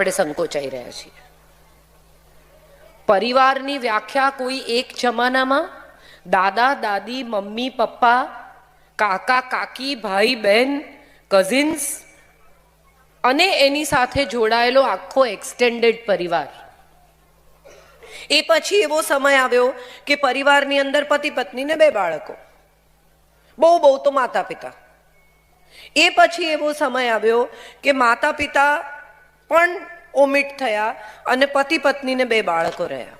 આપણે સંકોચાઈ રહ્યા છીએ. પરિવારની વ્યાખ્યા કોઈ એક જમાનામાં? દાદા, દાદી, મમ્મી, પપ્પા, કાકા, કાકી, ભાઈ, બહેન કઝિન્સ અને એની સાથે જોડાયેલો આખો એક્સટેન્ડેડ પરિવાર. એ પછી એવો સમય આવ્યો કે પરિવારની અંદર પતિ પત્ની ને બે બાળકો. બહુ બહુ તો માતા પિતા એ પછી એવો સમય આવ્યો કે માતા પિતા પણ ઓમિટ થયા અને પતિ પત્નીને બે બાળકો રહ્યા.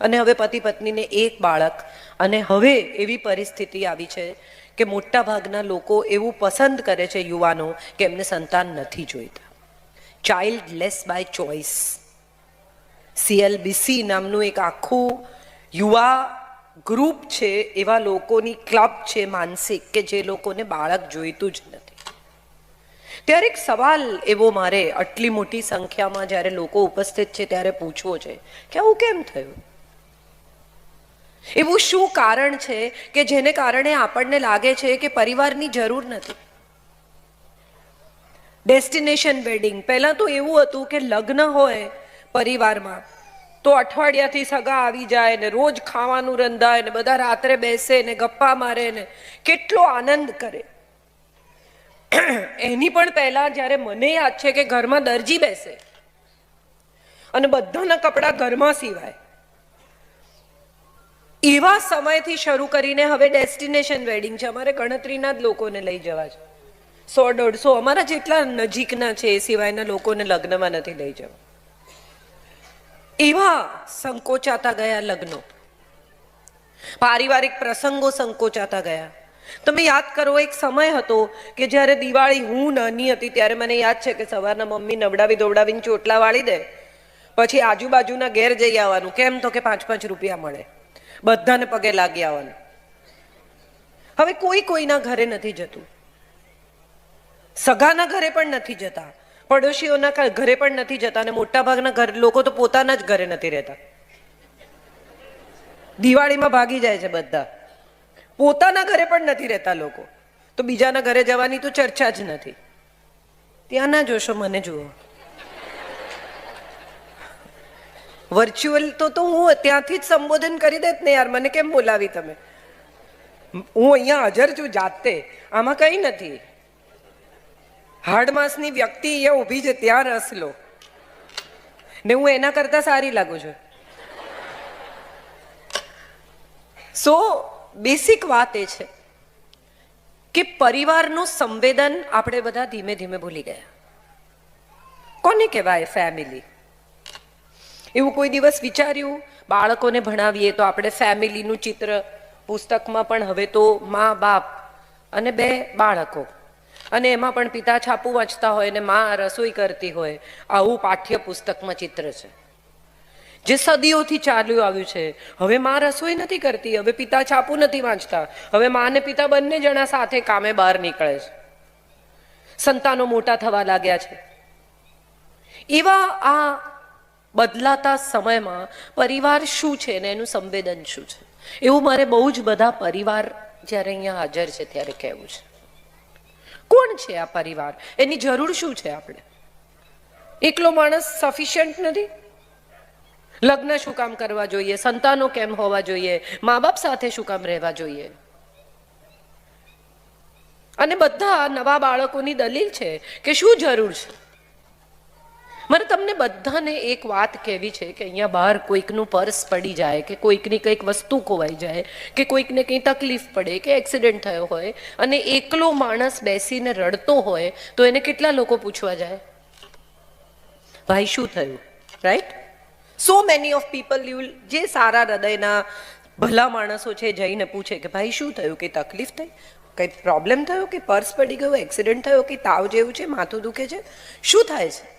અને હવે પતિ પત્નીને એક બાળક. અને હવે એવી પરિસ્થિતિ આવી છે કે મોટા ભાગના લોકો એવું પસંદ કરે છે યુવાનો કે એમને સંતાન નથી જોઈતા. Childless by choice CLBC નામનું એક આખું યુવા ગ્રુપ છે એવા લોકોની ક્લબ છે માનસિક કે જે લોકોને બાળક જોઈતું જ નથી. ત્યારે એક સવાલ એવો મારે આટલી મોટી સંખ્યામાં જ્યારે લોકો ઉપસ્થિત છે ત્યારે પૂછવો છે કે આવું કેમ થયું? એવું શું કારણ છે કે જેને કારણે આપણને લાગે છે કે પરિવારની જરૂર નથી? ડેસ્ટિનેશન વેડિંગ પહેલાં તો એવું હતું કે લગ્ન હોય પરિવારમાં, તો અઠવાડિયાથી સગા આવી જાય ને રોજ ખાવાનું રંધાય ને બધા રાત્રે બેસે ને ગપ્પા મારે ને કેટલો આનંદ કરે. એની પણ પહેલા જ્યારે મને યાદ છે કે ઘરમાં દરજી બેસે અને બધાના કપડાં ઘરમાં સિવાય, એવા સમયથી શરૂ કરીને હવે ડેસ્ટિનેશન વેડિંગ છે. અમારે ગણતરીના જ લોકોને લઈ જવા છે. સો દોઢસો અમારા જેટલા નજીકના છે એ સિવાયના લોકોને લગ્નમાં નથી લઈ જવા. એવા સંકોચાતા ગયા લગ્નો. પારિવારિક પ્રસંગો સંકોચાતા ગયા. તમે યાદ કરો, એક સમય હતો કે જ્યારે દિવાળી હું નાની હતી, ત્યારે મને યાદ છે કે સવારના મમ્મી નવડાવી દોવડાવીને ચોટલા વાળી દે, પછી આજુબાજુના ઘેર જઈ આવવાનું, કેમ તો કે પાંચ પાંચ રૂપિયા મળે, બધાને પગે લાગી આવવાનું. હવે કોઈ કોઈના ઘરે નથી જતું. સગાના ઘરે પણ નથી જતા, પડોશીઓના ઘરે પણ નથી જતા અને મોટાભાગના ઘર, લોકો તો પોતાના જ ઘરે નથી રહેતા. દિવાળીમાં ભાગી જાય છે બધા. પોતાના ઘરે પણ નથી રહેતા લોકો. તો બીજાના ઘરે જવાની તો ચર્ચા જ નથી. ત્યાં ના જોશો મને જુઓ. વર્ચ્યુઅલ તો તો હું ત્યાંથી જ સંબોધન કરી દેત ને યાર, મને કેમ બોલાવી તમે? હું અહીંયા હાજર છું જાતે, આમાં કંઈ નથી. હાડ માસની વ્યક્તિ અહીંયા ઊભી છે, ત્યાં રસ લો. ને હું એના કરતા સારી લાગુ છું. સો બેસિક વાત એ છે કે પરિવારનું સંવેદન આપણે બધા ધીમે ધીમે ભૂલી ગયા. કોને કહેવાય ફેમિલી એવું કોઈ દિવસ વિચાર્યું, બાળકોને ભણાવીએ તો આપણે ફેમિલીનું ચિત્ર પુસ્તકમાં પણ હવે તો મા, બાપ અને બે બાળકો. અને એમાં પણ પિતા છાપું વાંચતા હોય અને મા રસોઈ કરતી હોય, આવું પાઠ્ય પુસ્તકમાં ચિત્ર છે. જે સદીઓથી ચાલ્યું આવ્યું છે. હવે મા રસોઈ નથી કરતી, હવે પિતા છાપું નથી વાંચતા. હવે મા અને પિતા બંને જણા સાથે કામે બહાર નીકળે છે. સંતાનો મોટા થવા લાગ્યા છે. એવા આ બદલાતા સમયમાં પરિવાર શું છે ને એનું સંવેદન શું છે? એવું મારે બહુ જ બધા પરિવાર જ્યારે અહીંયા હાજર છે ત્યારે કહેવું છે. કોણ છે આ પરિવાર? એની જરૂર શું છે આપણે? એકલો માણસ સફિશિયન્ટ નથી? લગ્ન શું કામ કરવા જોઈએ? સંતાનો કેમ હોવા જોઈએ? મા બાપ સાથે શું કામ રહેવા જોઈએ? અને બધા નવા બાળકોની દલીલ છે કે શું જરૂર છે? મારે તમને બધાને એક વાત કહેવી છે કે અહીંયા બહાર કોઈકનું પર્સ પડી જાય, કે કોઈકની કંઈક વસ્તુ ખોવાઈ જાય, કે કોઈકને કંઈ તકલીફ પડે, કે એક્સિડન્ટ થયો હોય, અને એકલો માણસ બેસીને રડતો હોય, તો એને કેટલા લોકો પૂછવા જાય? ભાઈ, શું થયું? Right? So many of people you જે સારા હૃદયના ભલા માણસો છે, જઈને પૂછે કે ભાઈ, શું થયું? કે તકલીફ થઈ? કંઈ પ્રોબ્લેમ થયો? કે પર્સ પડી ગયો? એક્સિડન્ટ થયો? કે તાવ જેવું છે? માથું દુખે છે? શું થાય છે?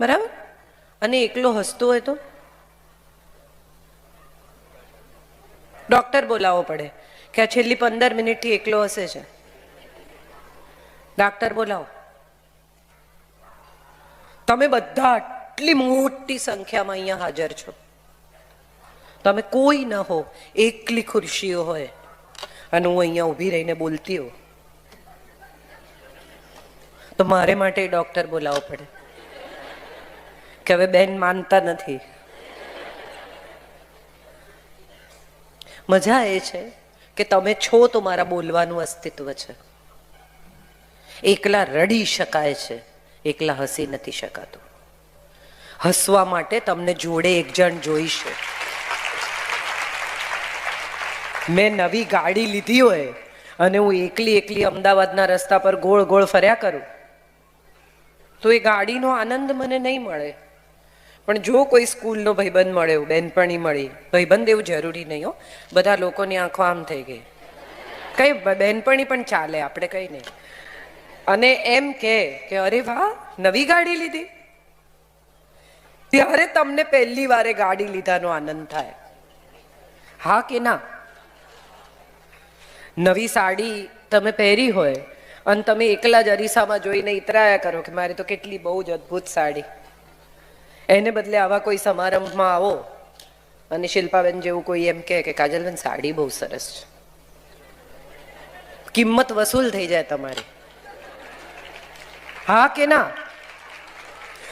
બરાબર? અને એકલો હસતો હોય તો? ડોક્ટર બોલાવવો પડે કે આ છેલ્લી પંદર મિનિટથી એકલો હસે છે. ડોક્ટર બોલાવો. તમે બધા આટલી મોટી સંખ્યામાં અહીંયા હાજર છો. તમે કોઈ ન હો, એકલી ખુરશીઓ હોય. અને હું અહીંયા ઊભી રહીને બોલતી હોઉં. તો મારે માટે ડોક્ટર બોલાવવો પડે. કે હવે બેન માનતા નથી. મજા એ છે કે તમે છો તો મારા બોલવાનું અસ્તિત્વ છે. એકલા રડી શકાય છે, એકલા હસી નથી શકાતું. હસવા માટે તમને જોડે એક જણ જોઈશે. મેં નવી ગાડી લીધી હોય અને હું એકલી એકલી અમદાવાદના રસ્તા પર ગોળ ગોળ ફર્યા કરું, તો એ ગાડીનો આનંદ મને નહીં મળે. પણ જો કોઈ સ્કૂલનો ભાઈબંધ મળ્યો બેનપણી મળી, ભાઈબંધ એવું જરૂરી નહીં હો. બધા લોકોની આંખો આમ થઈ ગઈ. કઈ બેનપણી પણ ચાલે, આપણે કઈ નહીં. અને એમ કે અરે વાહ, નવી ગાડી લીધી. ત્યારે તમને પહેલી વારે ગાડી લીધાનો આનંદ થાય. હા કે ના? નવી સાડી તમે પહેરી હોય અને તમે એકલા જ અરીસામાં જોઈને ઇતરાયા કરો કે મારી તો કેટલી બહુ જ અદ્ભુત સાડી. એને બદલે આવા કોઈ સમારંભમાં આવો અને શિલ્પાબેન જેવું કોઈ એમ કહે કે કાજલબેન, સાડી બહુ સરસ છે. કિંમત વસૂલ થઈ જાય તમારી. હા કે ના?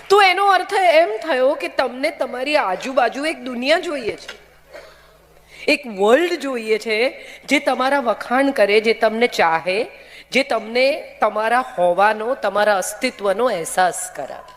તો એનો અર્થ એમ થયો કે તમને તમારી આજુબાજુ એક દુનિયા જોઈએ છે. એક વર્લ્ડ જોઈએ છે જે તમારા વખાણ કરે, જે તમને ચાહે, જે તમને તમારા હોવાનો, તમારા અસ્તિત્વનો અહેસાસ કરાવે.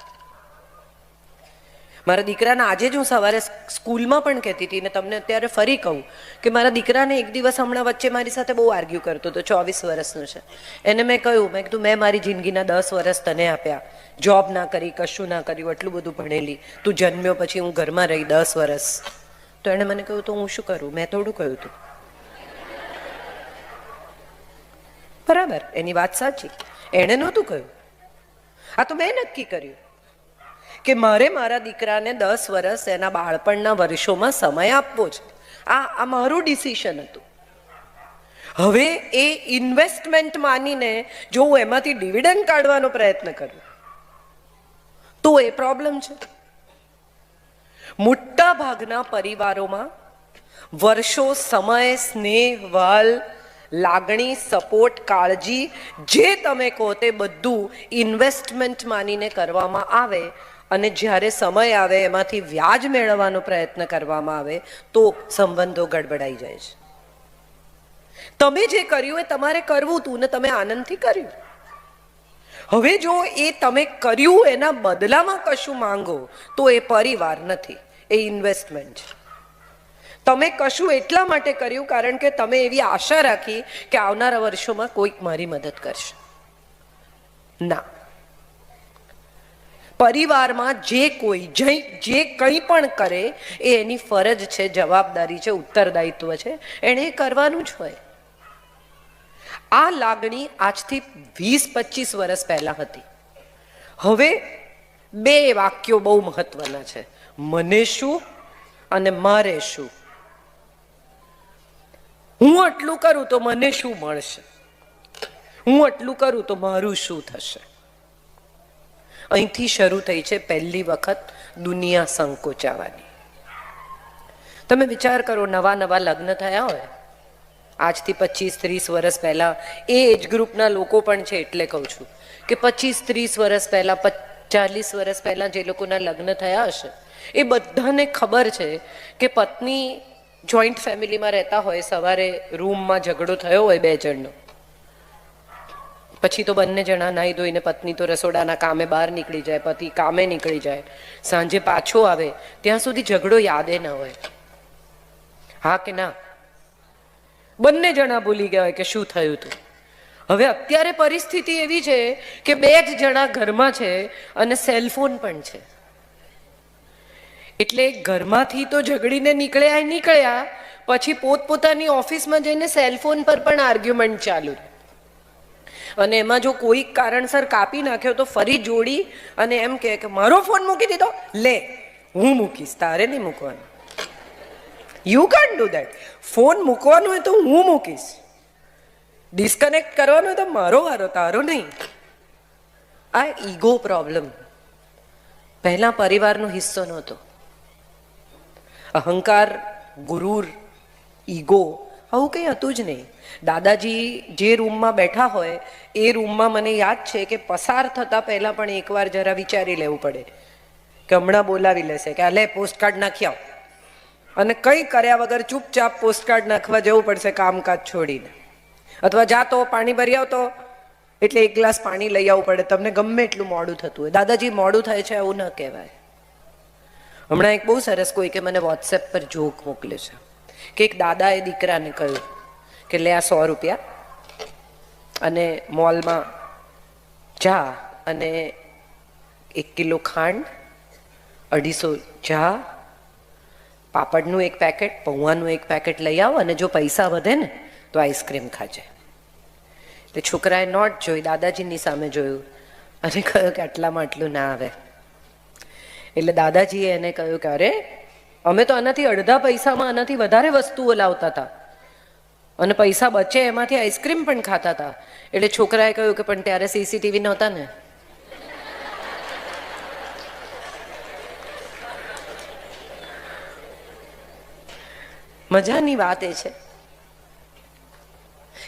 મારા દીકરાને આજે જ હું સવારે સ્કૂલમાં પણ કહેતી હતી ને તમને અત્યારે ફરી કહું કે મારા દીકરાને એક દિવસ હમણાં વચ્ચે મારી સાથે બહુ આર્ગ્યુ કરતો હતો, ચોવીસ વર્ષનો છે. એને મેં કહ્યું, મેં કીધું, મેં મારી જિંદગીના દસ વર્ષ તને આપ્યા. જોબ ના કરી, કશું ના કર્યું, એટલું બધું ભણેલી. તું જન્મ્યો પછી હું ઘરમાં રહી દસ વર્ષ. તો એણે મને કહ્યું, તો હું શું કરું? મેં થોડું કહ્યું તું. બરાબર, એની વાત સાચી. એણે નહોતું કહ્યું. આ તો મેં નક્કી કર્યું. કે મારે મારા દીકરાને દસ વર્ષ એના બાળપણના વર્ષોમાં સમય આપવો છે. આ આ મારું ડિસિશન હતું. હવે એ ઇન્વેસ્ટમેન્ટ માનીને જો હું એમાંથી ડિવિડન્ડ કાઢવાનો પ્રયત્ન કરું, તો એ પ્રોબ્લેમ છે. મોટા ભાગના પરિવારોમાં વર્ષો સમય, સ્નેહ, વાલ, લાગણી સપોર્ટ કાળજી, જે તમે કહો તે બધું ઇન્વેસ્ટમેન્ટ માનીને કરવામાં આવે અને જ્યારે સમય આવે, એમાંથી વ્યાજ મેળવવાનો પ્રયત્ન કરવામાં આવે, તો સંબંધો ગડબડાઈ જાય છે. તમે જે કર્યું એ તમારે કરવું હતું ને તમે આનંદથી કર્યું. હવે જો એ તમે કર્યું એના બદલામાં કશું માંગો, તો એ પરિવાર નથી, એ ઇન્વેસ્ટમેન્ટ છે. તમે કશું એટલા માટે કર્યું કારણ કે તમે એવી આશા રાખી કે આવનારા વર્ષોમાં કોઈક મારી મદદ કરશે. ના. પરિવારમાં જે કોઈ, જે જે કંઈ પણ કરે, એ એની ફરજ છે, જવાબદારી છે, ઉત્તરદાયિત્વ છે. એણે કરવાનું જ હોય. આ લાગણી આજથી વીસ પચીસ વર્ષ પહેલા હતી. હવે બે વાક્યો બહુ મહત્વના છે. મને શું અને મારે શું? હું આટલું કરું તો મને શું મળશે? હું આટલું કરું તો મારું શું થશે? અહીંથી શરૂ થઈ છે પહેલી વખત દુનિયા સંકોચાવાની. તમે વિચાર કરો, નવા નવા લગ્ન થયા હોય. આજથી પચીસ ત્રીસ વર્ષ પહેલાં, એ એજ ગ્રુપના લોકો પણ છે એટલે કહું છું કે પચીસ ત્રીસ વર્ષ પહેલાં ચાલીસ વર્ષ પહેલાં જે લોકોના લગ્ન થયા હશે, એ બધાને ખબર છે કે પત્ની જોઈન્ટ ફેમિલીમાં રહેતા હોય, સવારે રૂમમાં ઝઘડો થયો હોય બે જણનો. પછી તો બંને જણા નાહી ધોઈને પત્ની તો રસોડાના કામે બહાર નીકળી જાય, પતિ કામે નીકળી જાય. સાંજે પાછો આવે, ત્યાં સુધી ઝઘડો યાદે ન હોય. હા કે ના? બંને જણા ભૂલી ગયા હોય કે શું થયું હતું. હવે અત્યારે પરિસ્થિતિ એવી છે કે બે જ જણા ઘરમાં છે અને સેલફોન પણ છે. એટલે ઘરમાંથી તો ઝઘડીને નીકળ્યા નીકળ્યા, પછી પોતપોતાની ઓફિસમાં જઈને સેલફોન પર પણ આર્ગ્યુમેન્ટ ચાલુ. અને એમાં જો કોઈ કારણસર કાપી નાખ્યો તો ફરી જોડી અને એમ કહે કે મારો ફોન મૂકી દીધો? લે, હું મૂકીશ, તારે નહીં મૂકવાનો. You can't do that phone મૂકવાનો હોય તો હું મૂકીશ. ડિસ્કનેક્ટ કરવાનો હોય તો મારો વારો, તારો નહીં. આ ઈગો પ્રોબ્લેમ પહેલા પરિવારનો હિસ્સો નહોતો. અહંકાર, ગુરુર ઈગો આવું કંઈ હતું જ નહીં. દાદાજી જે રૂમમાં બેઠા હોય, એ રૂમમાં મને યાદ છે કે પસાર થતાં પહેલાં પણ એકવાર જરા વિચારી લેવું પડે. કે હમણાં બોલાવી લેશે કે અલે પોસ્ટકાર્ડ નાખી આવ. અને કંઈ કર્યા વગર ચૂપચાપ પોસ્ટકાર્ડ નાખવા જવું પડશે કામકાજ છોડીને. અથવા જા તો, પાણી ભરી આવતો એટલે એક ગ્લાસ પાણી લઈ આવવું પડે. તમને ગમે એટલું મોડું થતું હોય. દાદાજી, મોડું થાય છે એવું ન કહેવાય. હમણાં એક બહુ સરસ કોઈ કે મને વોટ્સએપ પર જોક મોકલે છે. કે એક દાદાએ દીકરાને કહ્યું કે લે આ સો રૂપિયા અને મોલમાં જા અને એક કિલો ખાંડ, અઢીસો ચા, પાપડનું એક પેકેટ પૌવાનું એક પેકેટ લઈ આવો અને જો પૈસા વધે ને તો આઈસ્ક્રીમ ખાજે. એટલે છોકરાએ નોટ જોઈ દાદાજીની સામે જોયું અને કહ્યું કે આટલામાં આટલું ના આવે. એટલે દાદાજીએ એને કહ્યું કે અરે અમે તો આનાથી અડધા પૈસામાં આનાથી વધારે વસ્તુઓ લાવતા હતા. અને પૈસા બચે એમાંથી આઈસ્ક્રીમ પણ ખાતા હતા. એટલે છોકરાએ કહ્યું કે પણ ત્યારે સીસીટીવી નહોતા ને. મજાની વાત એ છે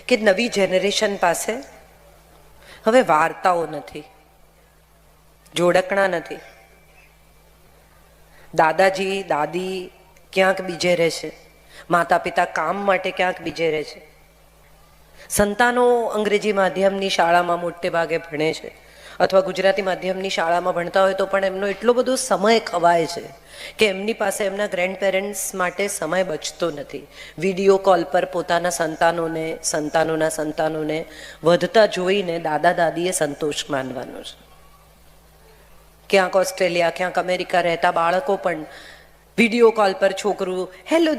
કે નવી જનરેશન પાસે હવે વાર્તાઓ નથી, જોડકણા નથી. દાદાજી, દાદી ક્યાંક બીજે રહે છે. માતા પિતા કામ માટે ક્યાંક બીજે રહે છે. સંતાનો અંગ્રેજી માધ્યમની શાળામાં મોટે ભાગે ભણે છે. અથવા ગુજરાતી માધ્યમની શાળામાં ભણતા હોય તો પણ એમનો એટલો બધો સમય ખવાય છે કે એમની પાસે એમના ગ્રેન્ડ પેરેન્ટ્સ માટે સમય બચતો નથી. વીડિયો કોલ પર પોતાના સંતાનોને, સંતાનોના સંતાનોને વધતા જોઈને દાદા દાદીએ સંતોષ માનવાનો છે. ક્યાંક ઓસ્ટ્રેલિયા ક્યાંક અમેરિકા રહેતા બાળકો પણ વીડિયો કોલ પર છોકરું હેલો